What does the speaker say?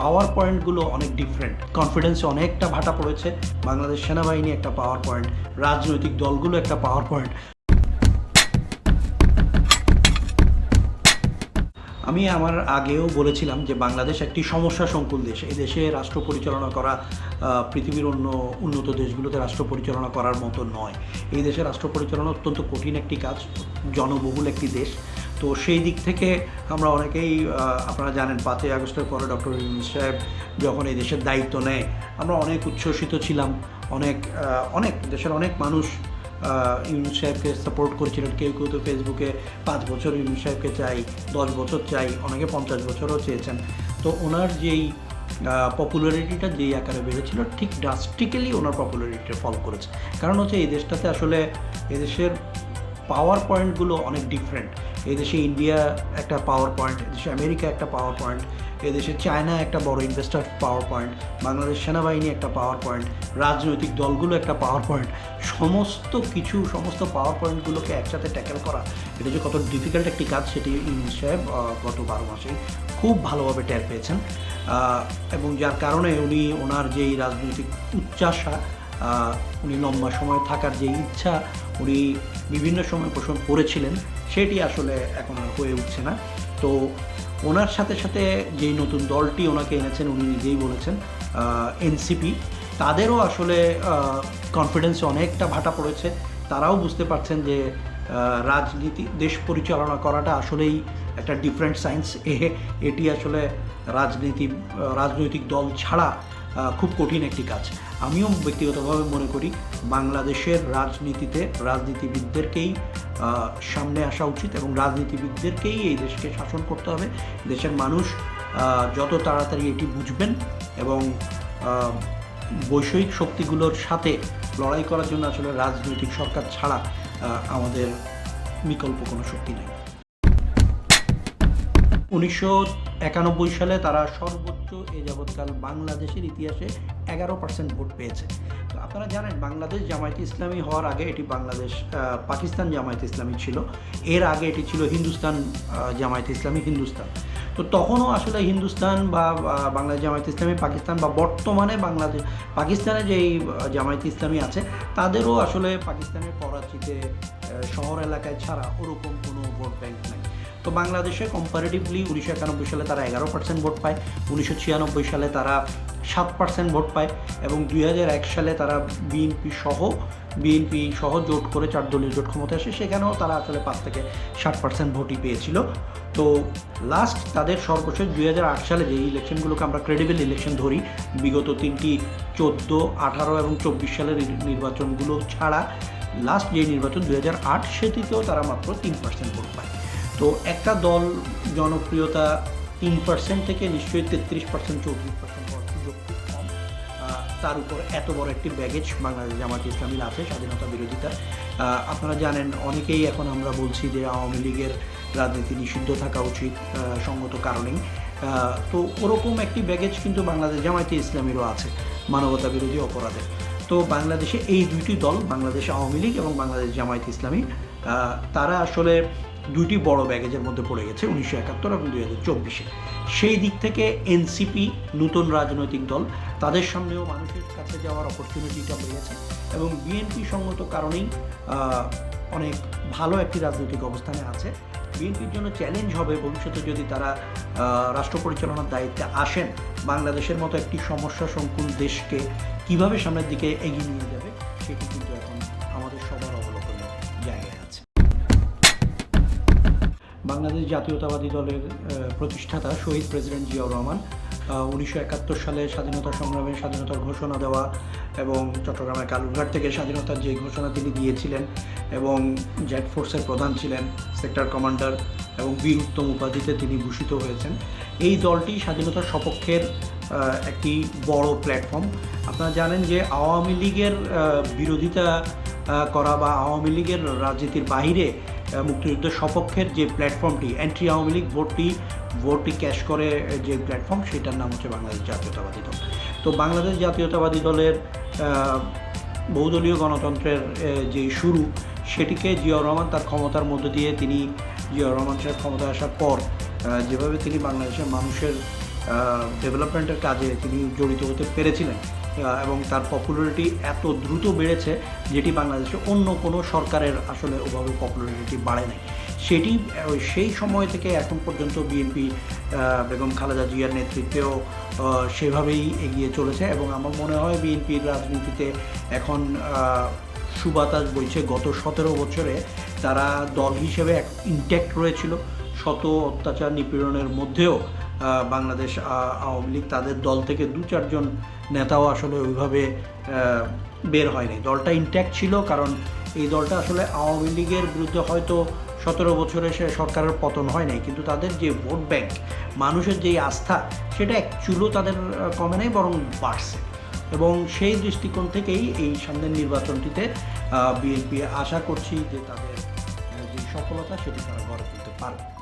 পাওয়ার পয়েন্টগুলো অনেক ডিফারেন্ট কনফিডেন্সে অনেকটা ভাটা পড়েছে। বাংলাদেশ সেনাবাহিনী একটা পাওয়ার পয়েন্ট রাজনৈতিক দলগুলো একটা পাওয়ার পয়েন্ট আমি আমার আগেও বলেছিলাম যে বাংলাদেশ একটি সমস্যা সংকুল দেশ। এই দেশে রাষ্ট্র পরিচালনা করা পৃথিবীর অন্য উন্নত দেশগুলোতে রাষ্ট্র পরিচালনা করার মতো নয়। এই দেশে রাষ্ট্র পরিচালনা অত্যন্ত কঠিন একটি কাজ, জনবহুল একটি দেশ। তো সেই দিক থেকে আমরা অনেকেই আপনারা জানেন পাঁচই আগস্টের পরে ডক্টর ইউনুস সাহেব যখন এই দেশের দায়িত্ব নেয়, আমরা অনেক উচ্ছ্বসিত ছিলাম, অনেক অনেক, দেশের অনেক মানুষ ইউনুস সাহেবকে সাপোর্ট করেছিলেন। কেউ কেউ তো ফেসবুকে পাঁচ বছর ইউনুস সাহেবকে চাই, দশ বছর চাই, অনেকে পঞ্চাশ বছরও চেয়েছেন। তো ওনার যেই পপুলারিটিটা যেই আকারে বেড়েছিল, ঠিক ড্রাস্টিক্যালি ওনার পপুলারিটিটা ফল করেছে। কারণ হচ্ছে এই দেশটাতে আসলে এদেশের পাওয়ার পয়েন্টগুলো অনেক ডিফারেন্ট এদেশে ইন্ডিয়া একটা পাওয়ার পয়েন্ট এদেশে আমেরিকা একটা পাওয়ার পয়েন্ট এদেশে চায়না একটা বড় ইনভেস্টার পাওয়ার পয়েন্ট বাংলাদেশ সেনাবাহিনী একটা পাওয়ার পয়েন্ট রাজনৈতিক দলগুলো একটা পাওয়ার পয়েন্ট সমস্ত কিছু, সমস্ত পাওয়ার পয়েন্টগুলোকে একসাথে ট্যাকেল করা, এটা যে কত ডিফিকাল্ট একটি কাজ, সেটি ইউনুস সাহেব গত বারো মাসে খুব ভালোভাবে টের পেয়েছেন। এবং যার কারণে উনি ওনার যেই রাজনৈতিক উচ্চাসা উনি লম্বা সময় থাকার যে ইচ্ছা, উনি বিভিন্ন সময় পোষণ করেছিলেন, সেটি আসলে এখন হয়ে উঠছে না। তো ওনার সাথে সাথে যেই নতুন দলটি ওনাকে এনেছেন, উনি নিজেই বলেছেন এনসিপি। তাদেরও আসলে কনফিডেন্সে অনেকটা ভাটা পড়েছে। তারাও বুঝতে পারছেন যে রাজনীতি, দেশ পরিচালনা করাটা আসলেই একটা ডিফারেন্ট সায়েন্স এটি আসলে রাজনীতি, রাজনৈতিক দল ছাড়া খুব কঠিন একটি কাজ। আমিও ব্যক্তিগতভাবে মনে করি বাংলাদেশের রাজনীতিতে রাজনীতিবিদদেরকেই সামনে আসা উচিত এবং রাজনীতিবিদদেরকেই এই দেশকে শাসন করতে হবে। দেশের মানুষ যত তাড়াতাড়ি এটি বুঝবেন এবং বৈষয়িক শক্তিগুলোর সাথে লড়াই করার জন্য আসলে রাজনৈতিক সরকার ছাড়া আমাদের বিকল্প কোনো শক্তি নেই। উনিশশো একানব্বই সালে তারা সর্বোচ্চ এ যাবৎকাল বাংলাদেশের ইতিহাসে এগারো পার্সেন্ট ভোট পেয়েছে। তো আপনারা জানেন, বাংলাদেশ জামায়াতে ইসলামী হওয়ার আগে এটি বাংলাদেশ পাকিস্তান জামায়াতে ইসলামী ছিল। এর আগে এটি ছিল হিন্দুস্তান জামায়াতে ইসলামী হিন্দুস্তান। তো তখনও আসলে হিন্দুস্তান বা বাংলাদেশ জামায়াতে ইসলামী, পাকিস্তান বা বর্তমানে বাংলাদেশ, পাকিস্তানে যেই জামায়াতে ইসলামী আছে, তাদেরও আসলে পাকিস্তানের করাচিতে শহর এলাকায় ছাড়া ওরকম কোনো ভোট ব্যাংক নাই। তো বাংলাদেশে কম্পারেটিভলি উনিশশো একানব্বই সালে তারা এগারো পার্সেন্ট ভোট পায়, উনিশশো ছিয়ানব্বই সালে তারা সাত পার্সেন্ট ভোট পায় এবং দুই হাজার এক সালে তারা বিএনপি সহ বিএনপি সহ জোট করে চার দলীয় জোট ক্ষমতায় আসে। সেখানেও তারা আসলে পাঁচ থেকে ষাট পার্সেন্ট ভোটই পেয়েছিল। তো লাস্ট তাদের সর্বশেষ দুই হাজার আট সালে যে ইলেকশনগুলোকে আমরা ক্রেডিবল ইলেকশন ধরি, বিগত তিনটি চোদ্দ, আঠারো এবং চব্বিশ সালের নির্বাচনগুলো ছাড়া লাস্ট যে নির্বাচন দুই হাজার আট, সেটিতেও তারা মাত্র তিন পার্সেন্ট ভোট পায়। তো একটা দল জনপ্রিয়তা তিন পার্সেন্ট থেকে নিশ্চয়ই তেত্রিশ পার্সেন্ট চৌত্রিশ পার্সেন্ট তার উপর এত বড় একটি ব্যাগেজ বাংলাদেশ জামাত ইসলামীর আছে, স্বাধীনতা বিরোধিতা। আপনারা জানেন, অনেকেই এখন আমরা বলছি যে আওয়ামী লীগের রাজনীতি নিষিদ্ধ থাকা উচিত সঙ্গত কারণেই। তো ওরকম একটি ব্যাগেজ কিন্তু বাংলাদেশ জামায়াতে ইসলামীরও আছে, মানবতা বিরোধী অপরাধের। তো বাংলাদেশে এই দুইটি দল, বাংলাদেশ আওয়ামী লীগ এবং বাংলাদেশ জামায়াত ইসলামী তারা আসলে দুইটি বড় ব্যাগেজের মধ্যে পড়ে গেছে উনিশশো একাত্তর এবং দুই হাজার চব্বিশে। সেই দিক থেকে এনসিপি নতুন রাজনৈতিক দল, তাদের সামনেও মানুষের কাছে যাওয়ার অপরচুনিটিটা বেড়েছে এবং বিএনপি সঙ্গত কারণেই অনেক ভালো একটি রাজনৈতিক অবস্থানে আছে। বিএনপির জন্য চ্যালেঞ্জ হবে ভবিষ্যতে যদি তারা রাষ্ট্র পরিচালনার দায়িত্বে আসেন, বাংলাদেশের মতো একটি সমস্যা সংকুল দেশকে কীভাবে সামনের দিকে এগিয়ে নিয়ে যাবে, সেটি বাংলাদেশ জাতীয়তাবাদী দলের প্রতিষ্ঠাতা শহীদ প্রেসিডেন্ট জিয়াউর রহমান উনিশশো একাত্তর সালে স্বাধীনতা সংগ্রামে স্বাধীনতার ঘোষণা দেওয়া এবং চট্টগ্রামের কালুরঘাট থেকে স্বাধীনতার যে ঘোষণা তিনি দিয়েছিলেন এবং জেট ফোর্সের প্রধান ছিলেন সেক্টর কমান্ডার এবং বীর উত্তম উপাধিতে তিনি ভূষিত হয়েছেন। এই দলটি স্বাধীনতার সপক্ষের একটি বড় প্ল্যাটফর্ম আপনারা জানেন যে আওয়ামী লীগের বিরোধিতা করা বা আওয়ামী লীগের রাজনীতির বাইরে মুক্তিযুদ্ধের সপক্ষের যে প্ল্যাটফর্মটি অ্যান্টি আওয়ামী লীগ, ভোটটি ভোটটি ক্যাশ করে যে প্ল্যাটফর্ম, সেটার নাম হচ্ছে বাংলাদেশ জাতীয়তাবাদী দল। তো বাংলাদেশ জাতীয়তাবাদী দলের বহুদলীয় গণতন্ত্রের যে শুরু, সেটিকে জিয়াউর রহমান তার ক্ষমতার মধ্য দিয়ে তিনি, জিয়াউর রহমান সাহেব ক্ষমতায় আসার পর যেভাবে তিনি বাংলাদেশের মানুষের ডেভেলপমেন্টের কাজে তিনি জড়িত হতে পেরেছিলেন এবং তার পপুলারিটি এত দ্রুত বেড়েছে যেটি বাংলাদেশে অন্য কোনো সরকারের আসলে ওভাবে পপুলারিটি বাড়ে নাই। সেটি সেই সময় থেকে এখন পর্যন্ত বিএনপি বেগম খালেদা জিয়ার নেতৃত্বেও সেভাবেই এগিয়ে চলেছে এবং আমার মনে হয় বিএনপির রাজনীতিতে এখন সুবাতাস বইছে। গত সতেরো বছরে তারা দল হিসেবে এক ইনট্যাক্ট রয়েছিল। শত অত্যাচার নিপীড়নের মধ্যেও বাংলাদেশ আওয়ামী লীগ তাদের দল থেকে দু চারজন নেতাও আসলে ওইভাবে বের হয়নি। দলটা ইনট্যাক্ট ছিল কারণ এই দলটা আসলে আওয়ামী লীগের বিরুদ্ধে হয়তো সতেরো বছরে সে সরকারের পতন হয় নাই। কিন্তু তাদের যে ভোট ব্যাংক, মানুষের যেই আস্থা, সেটা এক চুলো তাদের কমে নাই, বরং বাড়ছে। এবং সেই দৃষ্টিকোণ থেকেই এই সামনের নির্বাচনটিতে বিএনপি আশা করছি যে তাদের যে সফলতা, সেটি তারা গড়ে তুলতে পারবে।